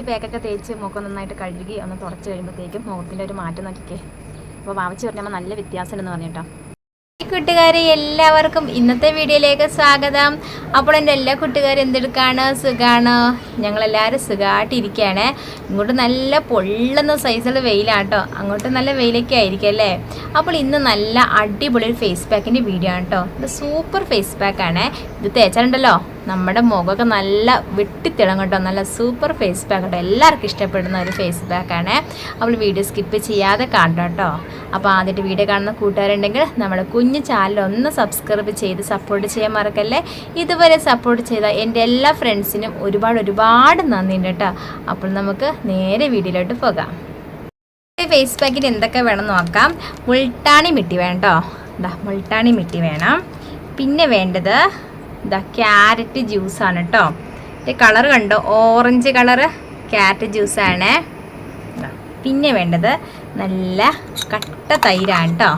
ഈ പാക്കൊക്കെ തേച്ച് മുഖം നന്നായിട്ട് കഴുകി ഒന്ന് തുടച്ച് കഴിയുമ്പോഴത്തേക്കും മുഖത്തിന്റെ ഒരു മാറ്റം നോക്കിക്കേ. അപ്പോൾ വാവച്ച് പറഞ്ഞപ്പോൾ നല്ല വ്യത്യാസം എന്ന് പറഞ്ഞിട്ടോ കൂട്ടുകാരെ എല്ലാവർക്കും ഇന്നത്തെ വീഡിയോയിലേക്ക് സ്വാഗതം. അപ്പോൾ എന്റെ എല്ലാ കൂട്ടുകാരും എന്തെടുക്കാണ്? സുഖമാണ് ഞങ്ങളെല്ലാവരും സുഖമായിട്ടിരിക്കുകയാണ് ഇങ്ങോട്ട് നല്ല പൊള്ളുന്ന സൈസുള്ള വെയിലാട്ടോ. അങ്ങോട്ട് നല്ല വെയിലൊക്കെ ആയിരിക്കും അല്ലേ? അപ്പോൾ ഇന്ന് നല്ല അടിപൊളി ഫേസ് പാക്കിന്റെ വീഡിയോ ആണ് കേട്ടോ. സൂപ്പർ ഫേസ് പാക്കാണ് ഇത് തേച്ചാലുണ്ടല്ലോ? നമ്മുടെ മുഖമൊക്കെ നല്ല വെട്ടിത്തിളം കേട്ടോ നല്ല സൂപ്പർ ഫേസ് പാക്ക് കേട്ടോ എല്ലാവർക്കും ഇഷ്ടപ്പെടുന്ന ഒരു ഫേസ് പാക്കാണ് അവൾ വീഡിയോ സ്കിപ്പ് ചെയ്യാതെ കാണണം കേട്ടോ അപ്പോൾ ആദ്യമായിട്ട് വീഡിയോ കാണുന്ന കൂട്ടുകാരുണ്ടെങ്കിൽ നമ്മുടെ കുഞ്ഞു ചാനൽ ഒന്ന് സബ്സ്ക്രൈബ് ചെയ്ത് സപ്പോർട്ട് ചെയ്യാൻ മറക്കല്ലേ. ഇതുവരെ സപ്പോർട്ട് ചെയ്ത എന്റെ എല്ലാ ഫ്രണ്ട്സിനും ഒരുപാട് ഒരുപാട് നന്ദിയുണ്ട് കേട്ടോ അപ്പോൾ നമുക്ക് നേരെ വീഡിയോയിലോട്ട് പോകാം. ഫേസ് പാക്കിന് എന്തൊക്കെ വേണം നോക്കാം. മുൾട്ടാണി മിട്ടി വേണം കേട്ടോ എന്താ മുൾട്ടാണി മിട്ടി വേണം. പിന്നെ വേണ്ടത് ഇതാ ക്യാരറ്റ് ജ്യൂസാണ് കേട്ടോ കളർ കണ്ടോ? ഓറഞ്ച് കളറ് ക്യാരറ്റ് ജ്യൂസാണ്. പിന്നെ വേണ്ടത് നല്ല കട്ട തൈരാണ് കേട്ടോ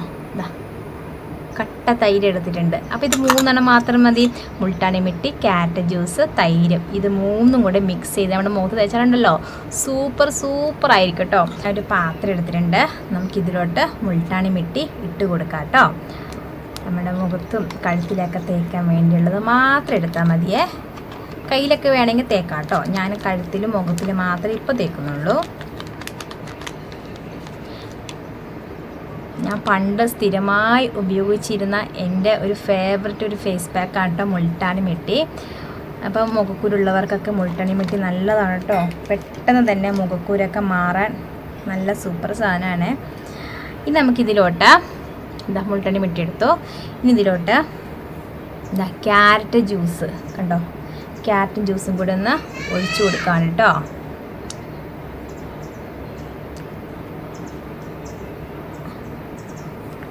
കട്ട തൈര് എടുത്തിട്ടുണ്ട്. അപ്പോൾ ഇത് മൂന്നെണ്ണം മാത്രം മതി. മുൾട്ടാണി മിട്ടി ക്യാരറ്റ് ജ്യൂസ് തൈര്. ഇത് മൂന്നും കൂടെ മിക്സ് ചെയ്ത് നമ്മുടെ മുഖത്ത് തേച്ചാലുണ്ടല്ലോ. സൂപ്പർ സൂപ്പർ ആയിരിക്കും കേട്ടോ ഒരു പാത്രം എടുത്തിട്ടുണ്ട്. നമുക്കിതിലോട്ട് മുൾട്ടാണി മിട്ടി ഇട്ട് കൊടുക്കാം കേട്ടോ നമ്മുടെ മുഖത്തും കഴുത്തിലൊക്കെ തേക്കാൻ വേണ്ടിയുള്ളത് മാത്രം എടുത്താൽ മതിയേ. കയ്യിലൊക്കെ വേണമെങ്കിൽ തേക്കാം കേട്ടോ. ഞാൻ കഴുത്തിലും മുഖത്തിലും മാത്രമേ ഇപ്പോൾ തേക്കുന്നുള്ളൂ. ഞാൻ പണ്ട് സ്ഥിരമായി ഉപയോഗിച്ചിരുന്ന എന്റെ ഒരു ഫേവററ്റ് ഒരു ഫേസ് പാക്കാണ് കേട്ടോ മുൾട്ടാണി മിട്ടി. അപ്പം മുഖക്കുരുള്ളവർക്കൊക്കെ മുൾട്ടാണി മിട്ടി നല്ലതാണ് കേട്ടോ. പെട്ടെന്ന് തന്നെ മുഖക്കുരൊക്കെ മാറാൻ നല്ല സൂപ്പർ സാധനമാണ്. ഇനി നമുക്കിതിലോട്ട് ഇതാ മുൾട്ടണി മിട്ടി എടുത്തു ഇനി ഇതിലോട്ട് ഇതാ ക്യാരറ്റ് ജ്യൂസ് കണ്ടോ? ക്യാരറ്റ് ജ്യൂസും കൂടെ ഒന്ന് ഒഴിച്ചു കൊടുക്കുകയാണ് കേട്ടോ.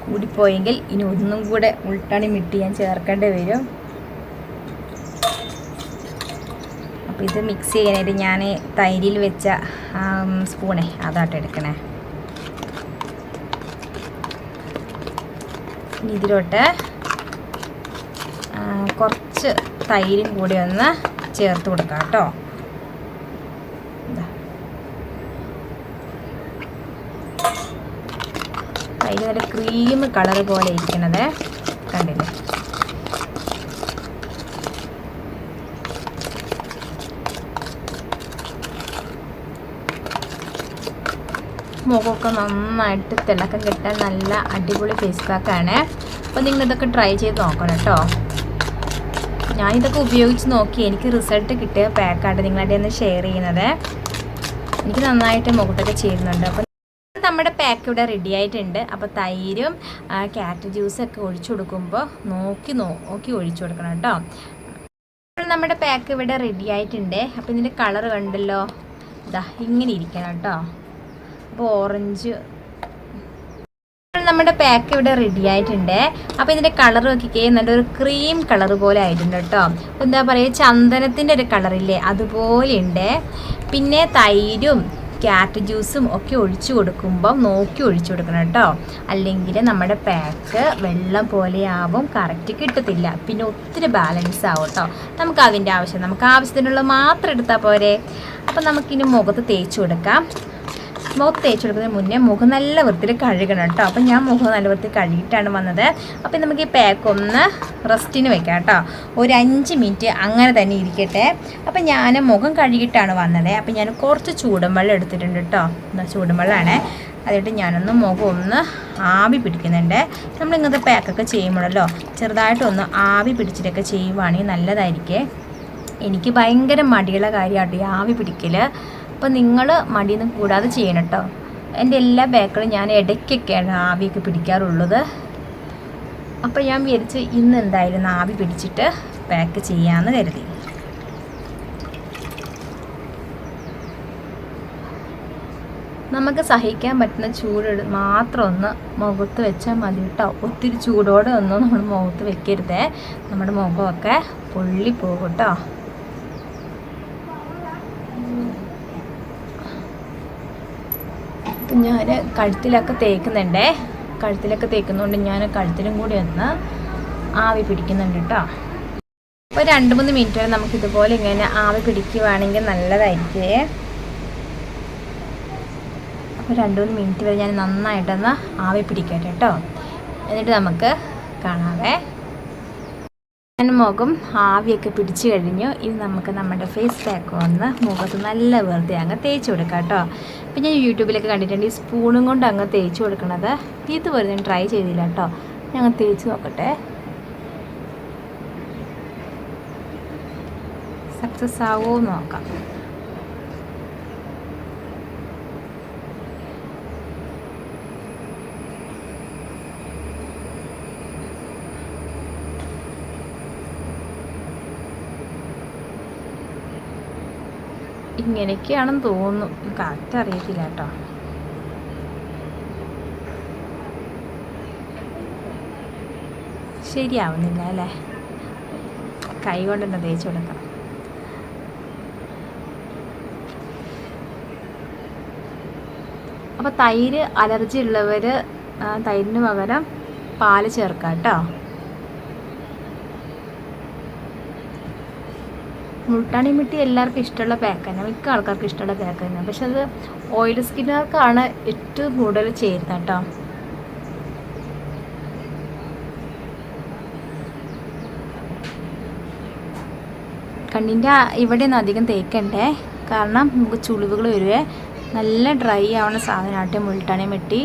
കൂടിപ്പോയെങ്കിൽ ഇനി ഒന്നും കൂടെ ഉൾട്ടണി മിട്ടി ഞാൻ ചേർക്കേണ്ടി വരും. അപ്പോൾ ഇത് മിക്സ് ചെയ്യാനായിട്ട് ഞാൻ തൈരിൽ വെച്ച സ്പൂണേ അതാട്ട് എടുക്കണേ. ഇതിലോട്ട് കുറച്ച് തൈരും കൂടി ഒന്ന് ചേർത്ത് കൊടുക്കാം കേട്ടോ. തൈര് നല്ല ക്രീം കളർ പോലെ ഇരിക്കണത് കണ്ടില്ലേ മുഖമൊക്കെ നന്നായിട്ട് തിളക്കം കിട്ടാൻ നല്ല അടിപൊളി ഫേസ് പാക്കാണ് അപ്പോൾ നിങ്ങൾ ഇതൊക്കെ ട്രൈ ചെയ്ത് നോക്കണം കേട്ടോ ഞാനിതൊക്കെ ഉപയോഗിച്ച് നോക്കി എനിക്ക് റിസൾട്ട് കിട്ടിയ പാക്കായിട്ട് നിങ്ങളുടെ ഒന്ന് ഷെയർ ചെയ്യുന്നത്. എനിക്ക് നന്നായിട്ട് മുഖത്തൊക്കെ ചെയ്യുന്നുണ്ട് അപ്പോൾ നമ്മുടെ പാക്ക് ഇവിടെ റെഡി ആയിട്ടുണ്ട്. അപ്പോൾ തൈരും ക്യാരറ്റ് ജ്യൂസൊക്കെ ഒഴിച്ചു കൊടുക്കുമ്പോൾ നോക്കി നോക്കി ഒഴിച്ചു കൊടുക്കണം കേട്ടോ നമ്മുടെ പാക്ക് ഇവിടെ റെഡി ആയിട്ടുണ്ട്. അപ്പോൾ ഇതിന്റെ കളർ കണ്ടല്ലോ. ഇതാ ഇങ്ങനെ ഇരിക്കണം കേട്ടോ അപ്പോൾ ഓറഞ്ച് നമ്മുടെ പാക്ക് ഇവിടെ റെഡി ആയിട്ടുണ്ട്. അപ്പോൾ ഇതിന്റെ കളർ നോക്കിക്കേ നല്ലൊരു ക്രീം കളർ പോലെ ആയിട്ടുണ്ട് കേട്ടോ എന്താ പറയുക ചന്ദനത്തിന്റെ ഒരു കളറില്ലേ അതുപോലെ ഉണ്ട് പിന്നെ തൈരും ക്യാരറ്റ് ജ്യൂസും ഒക്കെ ഒഴിച്ചു കൊടുക്കുമ്പോൾ നോക്കി ഒഴിച്ചു കൊടുക്കണം കേട്ടോ അല്ലെങ്കിൽ നമ്മുടെ പാക്ക് വെള്ളം പോലെ ആവും കറക്റ്റ് കിട്ടത്തില്ല. പിന്നെ ഒത്തിരി ബാലൻസ് ആവും കേട്ടോ നമുക്ക് അതിന്റെ ആവശ്യം നമുക്ക് ആവശ്യത്തിനുള്ള മാത്രം എടുത്താൽ പോരെ. അപ്പം നമുക്കിനി മുഖത്ത് തേച്ച് കൊടുക്കാം. മുഖത്ത് തേച്ച് കൊടുക്കുന്നതിന് മുന്നേ മുഖം നല്ല വൃത്തിയിൽ കഴുകണം കേട്ടോ. അപ്പം ഞാൻ മുഖം നല്ല വൃത്തി കഴുകിയിട്ടാണ് വന്നത്. അപ്പം നമുക്ക് ഈ പാക്ക് ഒന്ന് റെസ്റ്റിന് വെക്കാം കേട്ടോ. ഒരു അഞ്ച് മിനിറ്റ് അങ്ങനെ തന്നെ ഇരിക്കട്ടെ. അപ്പം ഞാൻ മുഖം കഴുകിയിട്ടാണ് വന്നത്. അപ്പം ഞാൻ കുറച്ച് ചൂടുവെള്ളം എടുത്തിട്ടുണ്ട് കേട്ടോ. എന്താ ചൂടുവെള്ളമാണ് അതിട്ട് ഞാനൊന്ന് മുഖം ഒന്ന് ആവി പിടിക്കുന്നുണ്ട്. നമ്മൾ ഇങ്ങനത്തെ പാക്കൊക്കെ ചെയ്യുമ്പോഴല്ലോ ചെറുതായിട്ടൊന്ന് ആവി പിടിച്ചിട്ടൊക്കെ ചെയ്യുവാണെങ്കിൽ നല്ലതായിരിക്കേ. എനിക്ക് ഭയങ്കര മടിയുള്ള കാര്യമാട്ടോ ഈ ആവി പിടിക്കൽ അപ്പോൾ നിങ്ങൾ മടിയൊന്നും കൂടാതെ ചെയ്യണം കേട്ടോ. എന്റെ എല്ലാ ബേക്കറും ഞാൻ ഇടയ്ക്കൊക്കെയാണ് ആവിയൊക്കെ പിടിക്കാറുള്ളത്. അപ്പോൾ ഞാൻ വിചാരിച്ച് ഇന്ന് എന്തായാലും ആവി പിടിച്ചിട്ട് പാക്ക് ചെയ്യാമെന്ന് കരുതി. നമുക്ക് സഹിക്കാൻ പറ്റുന്ന ചൂട് മാത്രം ഒന്ന് മുഖത്ത് വെച്ചാൽ മതി കേട്ടോ. ഒത്തിരി ചൂടോടെ ഒന്നും നമ്മൾ മുഖത്ത് വെക്കരുതേ. നമ്മുടെ മുഖമൊക്കെ പൊള്ളിപ്പോകും കേട്ടോ. ഞാൻ കഴുത്തിലൊക്കെ തേക്കുന്നുണ്ടേ. കഴുത്തിലൊക്കെ തേക്കുന്നതുകൊണ്ട് ഞാൻ കഴുത്തിലും കൂടി ഒന്ന് ആവി പിടിക്കുന്നുണ്ട് കേട്ടോ ഇപ്പോൾ രണ്ട് മൂന്ന് മിനിറ്റ് വരെ നമുക്ക് ഇതുപോലെ ഇങ്ങനെ ആവി പിടിക്കുവാണെങ്കിൽ നല്ലതായിരിക്കേ. അപ്പോൾ രണ്ട് മൂന്ന് മിനിറ്റ് വരെ ഞാൻ നന്നായിട്ടൊന്ന് ആവി പിടിക്കട്ടെ കേട്ടോ എന്നിട്ട് നമുക്ക് കാണാവേ. മുഖം ആവിയൊക്കെ പിടിച്ചു കഴിഞ്ഞു. ഇനി നമുക്ക് നമ്മുടെ ഫേസ് പാക്ക് ഒന്ന് മുഖത്ത് നല്ല വെറുതെ അങ്ങ് തേച്ച് കൊടുക്കാം കേട്ടോ. അപ്പം ഞാൻ യൂട്യൂബിലൊക്കെ കണ്ടിട്ടുണ്ട് ഈ സ്പൂണും കൊണ്ട് അങ്ങ് തേച്ച് കൊടുക്കണത്. ഇത് വെറുതെ ട്രൈ ചെയ്തില്ല കേട്ടോ. ഞങ്ങൾ തേച്ച് നോക്കട്ടെ. സക്സസ് ആവുമോ നോക്കാം. ഇങ്ങനെയൊക്കെയാണെന്ന് തോന്നുന്നു. കറക്റ്റ് അറിയത്തില്ല കേട്ടോ. ശരിയാവുന്നില്ല അല്ലേ? കൈ കൊണ്ട് തന്നെ തേച്ച് കൊടുക്കാം അപ്പോൾ തൈര് അലർജി ഉള്ളവർ തൈരിന് പകരം പാൽ ചേർക്കാം കേട്ടോ മുൾട്ടാണി മിട്ടി എല്ലാവർക്കും ഇഷ്ടമുള്ള പാക്ക് തന്നെ മിക്ക ആൾക്കാർക്കും ഇഷ്ടമുള്ള പാക്ക് തന്നെ പക്ഷെ അത് ഓയിൽ സ്കിന്നുകാർക്കാണ് ഏറ്റവും കൂടുതൽ ചേരുന്നത് കേട്ടോ. കണ്ണിന്റെ ഇവിടെ ഒന്നും അധികം തേക്കണ്ടേ? കാരണം നമുക്ക് ചുളിവുകൾ വരുവേ. നല്ല ഡ്രൈ ആവുന്ന സാധനമാട്ടെ മുൾട്ടാണി മിട്ടി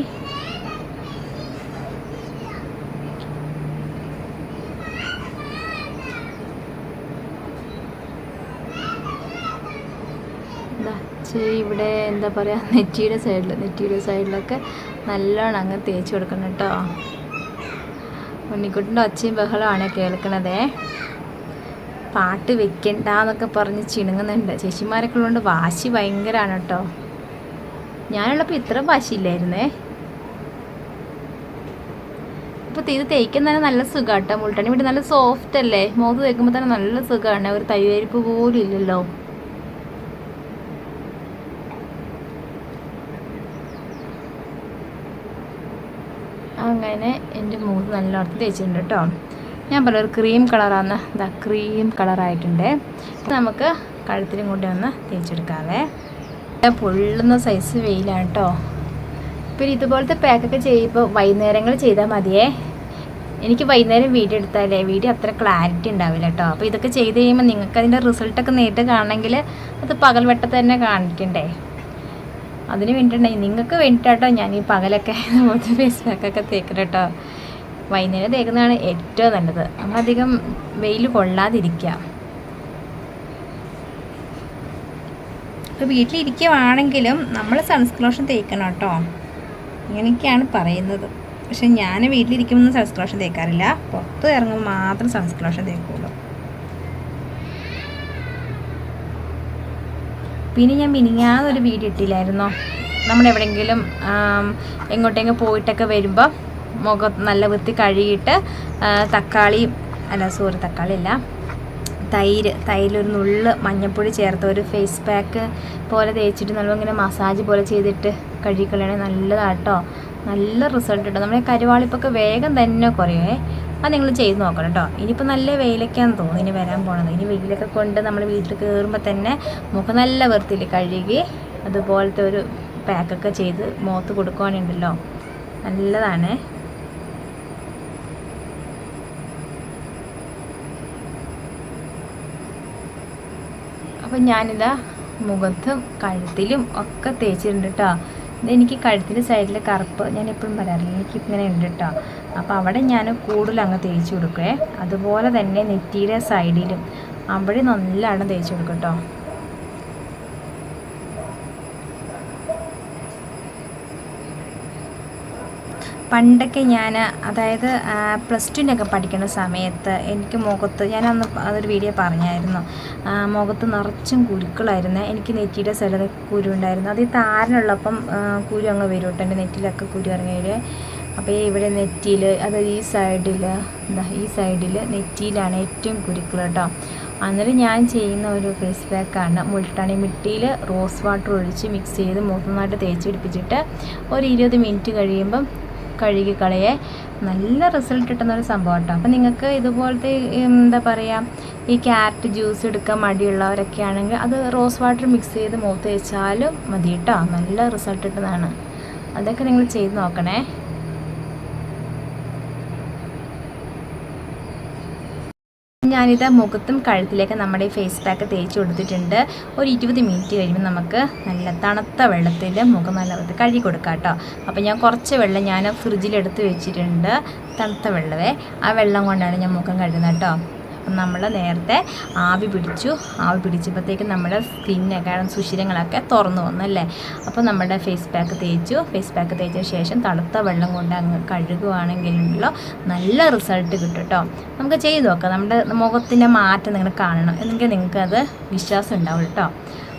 എന്താ ഇച്ചിരി ഇവിടെ എന്താ പറയുക നെറ്റിയുടെ സൈഡിൽ നെറ്റിയുടെ സൈഡിലൊക്കെ നല്ലോണം അങ്ങ് തേച്ച് കൊടുക്കണം കേട്ടോ. ഉണ്ണിക്കുട്ടിന്റെ ഒച്ചയും ബഹളമാണ് കേൾക്കണതേ. പാട്ട് വെക്കണ്ട എന്നൊക്കെ പറഞ്ഞ് ചിണുങ്ങുന്നുണ്ട്. ചേച്ചിമാരൊക്കെ ഉള്ളതുകൊണ്ട് വാശി ഭയങ്കരമാണ് കേട്ടോ. ഞാനുള്ളപ്പോൾ ഇത്ര വാശിയില്ലായിരുന്നേ. അപ്പോൾ ഇത് തേക്കാൻ തന്നെ നല്ല സുഖമാണ് കേട്ടോ. മുൾട്ടണി വീട്ടിൽ നല്ല സോഫ്റ്റ് അല്ലേ? മോത്ത് തേക്കുമ്പോൾ തന്നെ നല്ല സുഖമാണ് ഒരു തൈവരിപ്പ് പോലും ഇല്ലല്ലോ. അങ്ങനെ എന്റെ മുഖത്ത് നല്ല അടുത്ത് തേച്ചിട്ടുണ്ട് കേട്ടോ. ഞാൻ പറയാം ഒരു ക്രീം കളറാണ് ഇതാ ക്രീം കളറായിട്ടുണ്ട് നമുക്ക് കഴുത്തിലും കൂടി ഒന്ന് തേച്ചെടുക്കാവേ. പൊള്ളുന്ന സൈസ് വെയിലാണ് കേട്ടോ. പിന്നെ ഇതുപോലത്തെ പാക്കൊക്കെ ചെയ്യുമ്പോൾ വൈകുന്നേരങ്ങൾ ചെയ്താൽ മതിയേ. എനിക്ക് വൈകുന്നേരം വീഡിയോ എടുത്താലേ വീഡിയോ അത്ര ക്ലാരിറ്റി ഉണ്ടാവില്ല കേട്ടോ. അപ്പോൾ ഇതൊക്കെ ചെയ്ത് കഴിയുമ്പോൾ നിങ്ങൾക്ക് അതിന്റെ റിസൾട്ടൊക്കെ നേരിട്ട് കാണണമെങ്കിൽ അത് പകൽ വെട്ടത്ത് തന്നെ കാണിക്കണ്ടേ. അതിന് വേണ്ടിയിട്ടുണ്ടെങ്കിൽ നിങ്ങൾക്ക് വേണ്ടിയിട്ടോ ഞാൻ ഈ പകലൊക്കെ ഇതുപോലത്തെ ഫേസ് തേക്കുന്നത് കേട്ടോ വൈകുന്നേരം തേക്കുന്നതാണ് ഏറ്റവും നല്ലത്. നമ്മളധികം വെയിൽ കൊള്ളാതിരിക്കുക. ഇപ്പോൾ വീട്ടിലിരിക്കുവാണെങ്കിലും നമ്മൾ സൺസ്ക്ലോഷൻ തേക്കണം കേട്ടോ. ഇങ്ങനെയൊക്കെയാണ് പറയുന്നത്. പക്ഷെ ഞാൻ വീട്ടിലിരിക്കുമ്പോൾ സൺസ്ക്ലോഷൻ തേക്കാറില്ല. പുറത്ത് ഇറങ്ങുമ്പോൾ മാത്രം സൺസ്ക്ലോഷൻ തേക്കുള്ളൂ. പിന്നെ ഞാൻ മിനിങ്ങാതൊരു വീഡിയോ ഇട്ടില്ലായിരുന്നോ? നമ്മൾ എവിടെയെങ്കിലും എങ്ങോട്ടെങ്കിലും പോയിട്ടൊക്കെ വരുമ്പോൾ മുഖം നല്ല വൃത്തി കഴുകിയിട്ട് തക്കാളി അല്ല സോറി തക്കാളി അല്ല തൈര് തൈരിലൊരു നുള്ള് മഞ്ഞൾപ്പൊടി ചേർത്ത് ഒരു ഫേസ് പാക്ക് പോലെ തേച്ചിട്ട് നമ്മൾ ഇങ്ങനെ മസാജ് പോലെ ചെയ്തിട്ട് കഴുകിക്കളയണേ നല്ലതാട്ടോ. നല്ല റിസൾട്ട് കിട്ടും നമ്മുടെ കരുവാളിപ്പൊക്കെ വേഗം തന്നെ കുറയുവേ അത് നിങ്ങൾ ചെയ്ത് നോക്കണം കേട്ടോ ഇനിയിപ്പോൾ നല്ല വെയിലൊക്കെയാണ് തോന്നുന്നു. ഇനി വരാൻ പോണത്. ഇനി വെയിലൊക്കെ കൊണ്ട് നമ്മൾ വീട്ടിൽ കയറുമ്പോൾ തന്നെ മുഖം നല്ല വൃത്തിയിൽ കഴുകി അതുപോലത്തെ ഒരു പാക്കൊക്കെ ചെയ്ത് മുഖത്ത് കൊടുക്കുവാനുണ്ടല്ലോ. നല്ലതാണ്. അപ്പം ഞാനിതാ മുഖത്തും കഴുത്തിലും ഒക്കെ തേച്ചിട്ടുണ്ട് കേട്ടോ എനിക്ക് കഴുത്തിന്റെ സൈഡിൽ കറുപ്പ്. ഞാൻ എപ്പോഴും പറയാറില്ല. എനിക്കിങ്ങനെ ഉണ്ട് കേട്ടോ അപ്പോൾ അവിടെ ഞാൻ കൂടുതൽ അങ്ങ് തേച്ച് കൊടുക്കേ അതുപോലെ തന്നെ നെറ്റിയുടെ സൈഡിലും അവിടെ നല്ലോണം തേച്ച് കൊടുക്കട്ടോ. കേട്ടോ പണ്ടൊക്കെ ഞാൻ അതായത് പ്ലസ് ടുവിനൊക്കെ പഠിക്കുന്ന സമയത്ത് എനിക്ക് മുഖത്ത് ഞാനന്ന് അതൊരു വീഡിയോ പറഞ്ഞായിരുന്നു. മുഖത്ത് നിറച്ചും കുരുക്കളായിരുന്നു. എനിക്ക് നെറ്റിയുടെ സൈഡിൽ കുരു ഉണ്ടായിരുന്നു. അത് ഈ താരനുള്ളപ്പം കുരു അങ്ങ് വരും കേട്ടോ എന്റെ നെറ്റിലൊക്കെ കുരു ഇറങ്ങിയത് അപ്പോൾ ഇവിടെ നെറ്റിയിൽ അതായത് ഈ സൈഡിൽ എന്താ ഈ സൈഡിൽ നെറ്റിയിലാണ് ഏറ്റവും കുരുക്കൾ കേട്ടോ. അന്നേരം ഞാൻ ചെയ്യുന്ന ഒരു ഫേസ് പാക്കാണ് മുൾട്ടാണി മിട്ടിയിൽ റോസ് വാട്ടർ ഒഴിച്ച് മിക്സ് ചെയ്ത് മുഖമായിട്ട് തേച്ച് പിടിപ്പിച്ചിട്ട് ഒരു ഇരുപത് മിനിറ്റ് കഴിയുമ്പം കഴുകി കളയെ. നല്ല റിസൾട്ട് കിട്ടുന്ന ഒരു സംഭവം കേട്ടോ. അപ്പം നിങ്ങൾക്ക് ഇതുപോലത്തെ എന്താ പറയുക ഈ ക്യാരറ്റ് ജ്യൂസ് എടുക്കാൻ മടിയുള്ളവരൊക്കെ ആണെങ്കിൽ അത് റോസ് വാട്ടർ മിക്സ് ചെയ്ത് മുഖത്ത് തേച്ചാലും മതി കേട്ടോ. നല്ല റിസൾട്ട് കിട്ടുന്നതാണ്. അതൊക്കെ നിങ്ങൾ ചെയ്ത് നോക്കണേ. ഞാനിത് മുഖത്തും കഴുത്തിലേക്ക് നമ്മുടെ ഈ ഫേസ് പാക്ക് തേച്ച് കൊടുത്തിട്ടുണ്ട്. ഒരു ഇരുപത് മിനിറ്റ് കഴിയുമ്പോൾ നമുക്ക് നല്ല തണുത്ത വെള്ളത്തിൽ മുഖം നല്ല കഴുകി കൊടുക്കാം കേട്ടോ. അപ്പോൾ ഞാൻ കുറച്ച് വെള്ളം ഞാൻ ഫ്രിഡ്ജിലെടുത്ത് വെച്ചിട്ടുണ്ട്. തണുത്ത വെള്ളമേ. ആ വെള്ളം കൊണ്ടാണ് ഞാൻ മുഖം കഴുകുന്നത് കേട്ടോ. അപ്പം നമ്മൾ നേരത്തെ ആവി പിടിച്ചു. ആവി പിടിച്ചപ്പോഴത്തേക്കും നമ്മുടെ സ്കിന്നൊക്കെ സുഷിരങ്ങളൊക്കെ തുറന്നു വന്നു അല്ലേ അപ്പോൾ നമ്മുടെ ഫേസ് പാക്ക് തേച്ചു. ഫേസ് പാക്ക് തേച്ച ശേഷം തണുത്ത വെള്ളം കൊണ്ട് അങ്ങ് കഴുകുവാണെങ്കിലുണ്ടല്ലോ നല്ല റിസൾട്ട് കിട്ടും കേട്ടോ നമുക്ക് ചെയ്ത് നോക്കാം. നമ്മുടെ മുഖത്തിന്റെ മാറ്റം നിങ്ങൾ കാണണം. എന്നെങ്കിൽ നിങ്ങൾക്കത് വിശ്വാസം ഉണ്ടാവും കേട്ടോ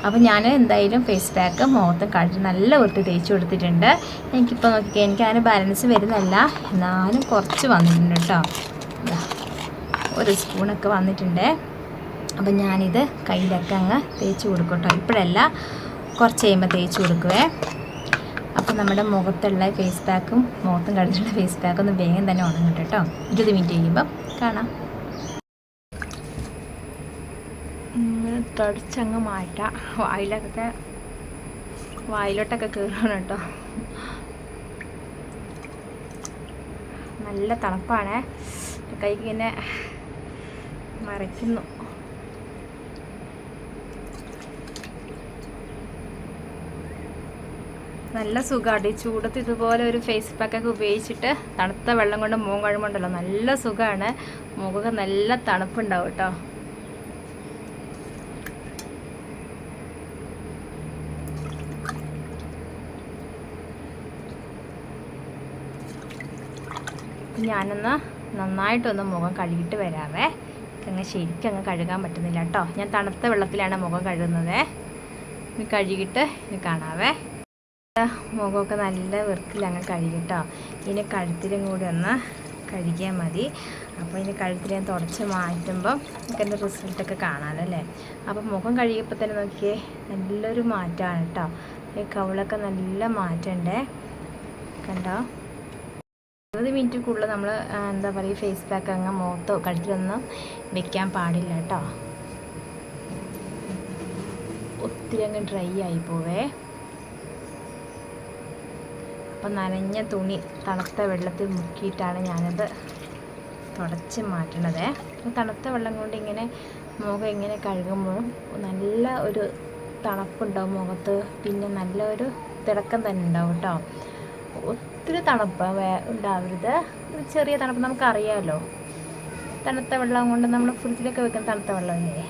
അപ്പോൾ ഞാൻ എന്തായാലും ഫേസ് പാക്ക് മുഖത്ത് കഴുത്ത് നല്ല വൃത്തി തേച്ച് കൊടുത്തിട്ടുണ്ട്. എനിക്കിപ്പോൾ നോക്കിക്കേ എനിക്ക് അതിന് ബാലൻസ് വരുന്നല്ല എന്നാലും കുറച്ച് വന്നിട്ടുണ്ട് കേട്ടോ. ഒരു സ്പൂണൊക്കെ വന്നിട്ടുണ്ട്. അപ്പം ഞാനിത് കയ്യിലൊക്കെ അങ്ങ് തേച്ച് കൊടുക്കട്ടോ. കേട്ടോ ഇപ്പോഴല്ല കുറച്ച് കഴിയുമ്പോൾ തേച്ച് കൊടുക്കുവേ. അപ്പോൾ നമ്മുടെ മുഖത്തുള്ള ഫേസ് പാക്കും മുഖത്തും കഴുത്തുള്ള ഫേസ് പാക്കും ഒന്ന് വേഗം തന്നെ ഉണങ്ങും കേട്ടോ. ഇരുപത് മിനിറ്റ് കഴിയുമ്പം കാണാം. തുടച്ചങ്ങ് മാറ്റാം. വായിലൊക്കെ വായിലോട്ടൊക്കെ കയറണം കേട്ടോ. നല്ല തണുപ്പാണ്. കൈക്ക് ഇങ്ങനെ മറയ്ക്കുന്നു. നല്ല സുഖമാണ് ഈ ചൂടത്ത് ഇതുപോലെ ഒരു ഫേസ് പാക്കൊക്കെ ഉപയോഗിച്ചിട്ട് തണുത്ത വെള്ളം കൊണ്ട് മുഖം കഴുകുമ്പോണ്ടല്ലോ നല്ല സുഖമാണ് മുഖമൊക്കെ നല്ല തണുപ്പുണ്ടാവും കേട്ടോ ഞാനൊന്ന് നന്നായിട്ടൊന്ന് മുഖം കഴുകിയിട്ട് വരാവേ. അങ്ങ് ശരിക്കങ്ങ് കഴുകാൻ പറ്റുന്നില്ല കേട്ടോ. ഞാൻ തണുത്ത വെള്ളത്തിലാണ് മുഖം കഴുകുന്നത്. ഇനി കഴുകിയിട്ട് ഇനി കാണാവേ. മുഖമൊക്കെ നല്ല വൃത്തിയിൽ അങ്ങ് കഴുകിട്ടോ ഇനി കഴുത്തിലും കൂടി ഒന്ന് കഴുകിയാൽ മതി. അപ്പോൾ ഇനി കഴുത്തിൽ ഞാൻ തുടച്ച് മാറ്റുമ്പം നമുക്ക് എന്റെ റിസൾട്ടൊക്കെ കാണാമല്ലോ അല്ലേ? അപ്പം മുഖം കഴുകിയപ്പോൾ തന്നെ നോക്കിയേ നല്ലൊരു മാറ്റമാണ് കേട്ടോ. ഈ കവിളൊക്കെ നല്ല മാറ്റമുണ്ടേ. കണ്ടോ? ഇരുപത് മിനിറ്റിക്കുള്ളിൽ നമ്മൾ എന്താ പറയുക ഫേസ് പാക്ക് അങ്ങ് മുഖത്തോ കഴുത്തിലൊന്നും വെക്കാൻ പാടില്ല കേട്ടോ. ഒത്തിരി അങ്ങ് ഡ്രൈ ആയി പോവേ. അപ്പം നനഞ്ഞ തുണി തണുത്ത വെള്ളത്തിൽ മുക്കിയിട്ടാണ് ഞാനത് തുടച്ച് മാറ്റണത്. തണുത്ത വെള്ളം കൊണ്ട് ഇങ്ങനെ മുഖം ഇങ്ങനെ കഴുകുമ്പോഴും നല്ല ഒരു തണുപ്പുണ്ടാവും മുഖത്ത്. പിന്നെ നല്ല ഒരു തിളക്കം തന്നെ ഉണ്ടാവും കേട്ടോ. ഒത്തിരി തണുപ്പ് ഉണ്ടാവരുത്. ഒരു ചെറിയ തണുപ്പ് നമുക്കറിയാമല്ലോ തണുത്ത വെള്ളം കൊണ്ട് നമ്മൾ ഫ്രിഡ്ജിലൊക്കെ വെക്കുന്ന തണുത്ത വെള്ളമില്ലേ?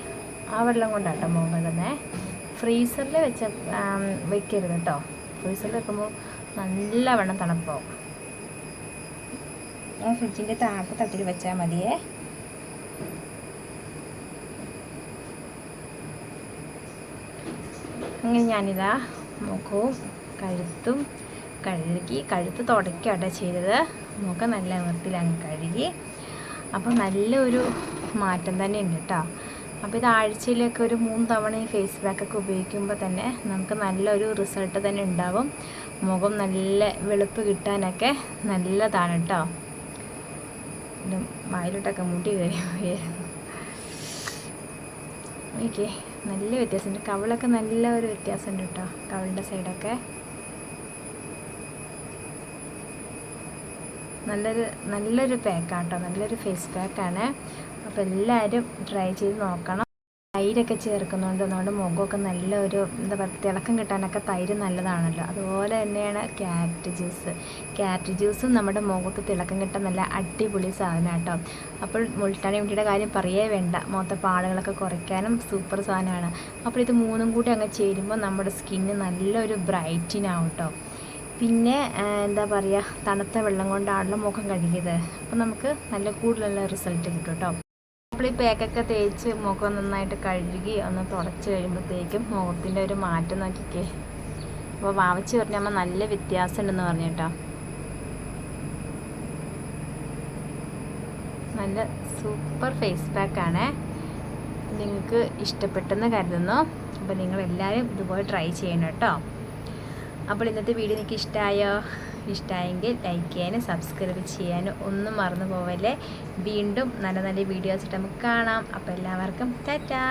ആ വെള്ളം കൊണ്ടാട്ടോ മുഖം കഴുകുന്നത് ഫ്രീസറിൽ വെച്ച വെക്കരുത് കേട്ടോ ഫ്രീസറിൽ വെക്കുമ്പോൾ നല്ല വെള്ളം തണുപ്പാവും. ആ ഫ്രിഡ്ജിന്റെ താപ്പ് തട്ടിൽ വെച്ചാൽ മതിയേ. അങ്ങനെ ഞാനിതാ മുഖവും കഴുത്തും കഴുകി കഴുത്ത് തുടയ്ക്കാട്ടോ ചെയ്തത്. മുഖം നല്ല വൃത്തിയിൽ അങ്ങ് കഴുകി. അപ്പോൾ നല്ലൊരു മാറ്റം തന്നെ ഉണ്ട് കേട്ടോ. അപ്പോൾ ഇത് ആഴ്ചയിലൊക്കെ ഒരു മൂന്ന് തവണ ഈ ഫേസ് പാക്കൊക്കെ ഉപയോഗിക്കുമ്പോൾ തന്നെ നമുക്ക് നല്ലൊരു റിസൾട്ട് തന്നെ ഉണ്ടാവും. മുഖം നല്ല വെളുപ്പ് കിട്ടാനൊക്കെ നല്ലതാണ് കേട്ടോ. വായിലോട്ടൊക്കെ മുട്ടി കയറി പോയായിരുന്നു ഓക്കെ നല്ല വ്യത്യാസമുണ്ട്. കവളൊക്കെ നല്ല ഒരു വ്യത്യാസമുണ്ട് കേട്ടോ കവളിന്റെ സൈഡൊക്കെ നല്ലൊരു നല്ലൊരു പാക്കാട്ടോ. നല്ലൊരു ഫേസ് പാക്കാണ് അപ്പോൾ എല്ലാവരും ട്രൈ ചെയ്ത് നോക്കണം. തൈരൊക്കെ ചേർക്കുന്നുണ്ട് നമ്മുടെ മുഖമൊക്കെ നല്ല ഒരു എന്താ പറയുക തിളക്കം കിട്ടാനൊക്കെ തൈര് നല്ലതാണല്ലോ. അതുപോലെ തന്നെയാണ് ക്യാരറ്റ് ജ്യൂസ്. ക്യാരറ്റ് ജ്യൂസും നമ്മുടെ മുഖത്ത് തിളക്കം കിട്ടാൻ നല്ല അടിപൊളി സാധനം കേട്ടോ അപ്പോൾ മുൾട്ടാണി മുട്ടിയുടെ കാര്യം പറയേ വേണ്ട. മുഖത്തെ പാടുകളൊക്കെ കുറയ്ക്കാനും സൂപ്പർ സാധനമാണ്. അപ്പോൾ ഇത് മൂന്നും കൂടി അങ്ങ് ചേരുമ്പോൾ നമ്മുടെ സ്കിന്ന് നല്ലൊരു ബ്രൈറ്റിനാവും കേട്ടോ പിന്നെ എന്താ പറയുക തണുത്ത വെള്ളം കൊണ്ടാണല്ലോ മുഖം കഴുകിയത്. അപ്പോൾ നമുക്ക് നല്ല കൂടുതലുള്ള റിസൾട്ട് കിട്ടും കേട്ടോ അപ്പോൾ ഈ പാക്കൊക്കെ തേച്ച് മുഖം നന്നായിട്ട് കഴുകി ഒന്ന് തുടച്ച് കഴിയുമ്പോഴത്തേക്കും മുഖത്തിന്റെ ഒരു മാറ്റം നോക്കിക്കേ. അപ്പോൾ വാവച്ച് പറഞ്ഞാൽ നല്ല വ്യത്യാസം ഉണ്ടെന്ന് പറഞ്ഞു കേട്ടോ. നല്ല സൂപ്പർ ഫേസ് പാക്കാണ് നിങ്ങൾക്ക് ഇഷ്ടപ്പെട്ടെന്ന് കരുതുന്നു. അപ്പോൾ നിങ്ങളെല്ലാവരും ഇതുപോലെ ട്രൈ ചെയ്യണം കേട്ടോ. അപ്പോൾ ഇന്നത്തെ വീഡിയോ നിങ്ങൾക്ക് ഇഷ്ടമായോ? ഇഷ്ടമായെങ്കിൽ ലൈക്ക് ചെയ്യാനും സബ്സ്ക്രൈബ് ചെയ്യാനും ഒന്നും മറന്നു പോവല്ലേ. വീണ്ടും നല്ല നല്ല വീഡിയോസ് നമുക്ക് കാണാം. അപ്പോൾ എല്ലാവർക്കും ടാറ്റാ.